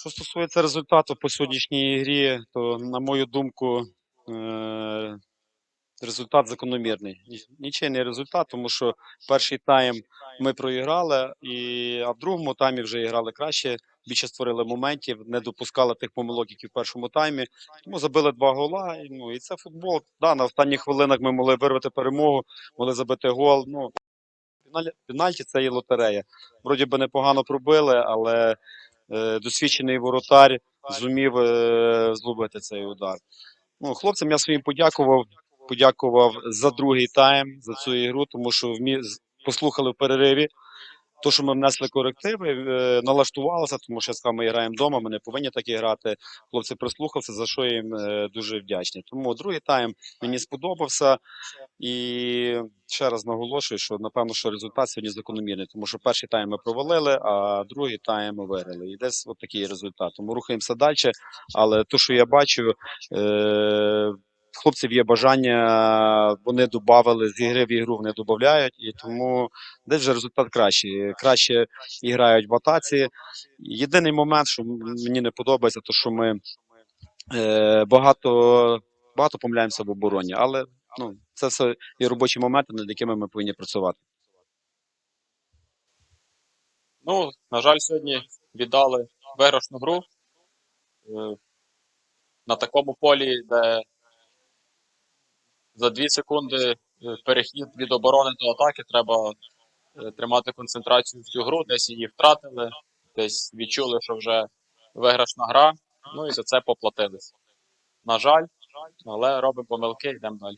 Що стосується результату по сьогоднішній грі, то, на мою думку, е, результат закономірний. Ні- Нічийний результат, тому що перший тайм ми проіграли, і, а в другому таймі вже грали краще, більше створили моментів, не допускали тих помилок, які в першому таймі. Тому забили два гола. Ну, і це футбол. Да, на останніх хвилинах ми могли вирвати перемогу, могли забити гол. Ну, пеналь- пенальті це є лотерея. Вроді би непогано пробили, але досвідчений воротар зумів е, зловити цей удар. Ну, хлопцям я своїм подякував. Подякував за другий тайм, за цю ігру, тому що вмі... послухали в перериві. То, що ми внесли корективи, е, налаштувалися, тому що я сказав, ми граємо вдома, ми не повинні так і грати. Хлопці прислухалися, за що їм е, дуже вдячний. Тому другий тайм мені сподобався. І ще раз наголошую, що напевно, що результат сьогодні закономірний, тому що перший тайм ми провалили, а другий тайм ми виграли. І десь от такий результат. Тому рухаємося далі. Але то, що я бачу, е- хлопців є бажання, вони додавали з ігри в ігру, вони додають, і тому десь вже результат кращий. Краще і грають в атаці. Єдиний момент, що мені не подобається, то що ми е- багато, багато помиляємося в обороні, але ну, це все є робочі моменти, над якими ми повинні працювати. Ну, на жаль, сьогодні віддали виграшну гру е, на такому полі, де за 2 секунди е, перехід від оборони до атаки треба е, тримати концентрацію в цю гру, десь її втратили, десь відчули, що вже виграшна гра, ну і за це поплатились. На жаль, але робимо помилки, йдемо далі.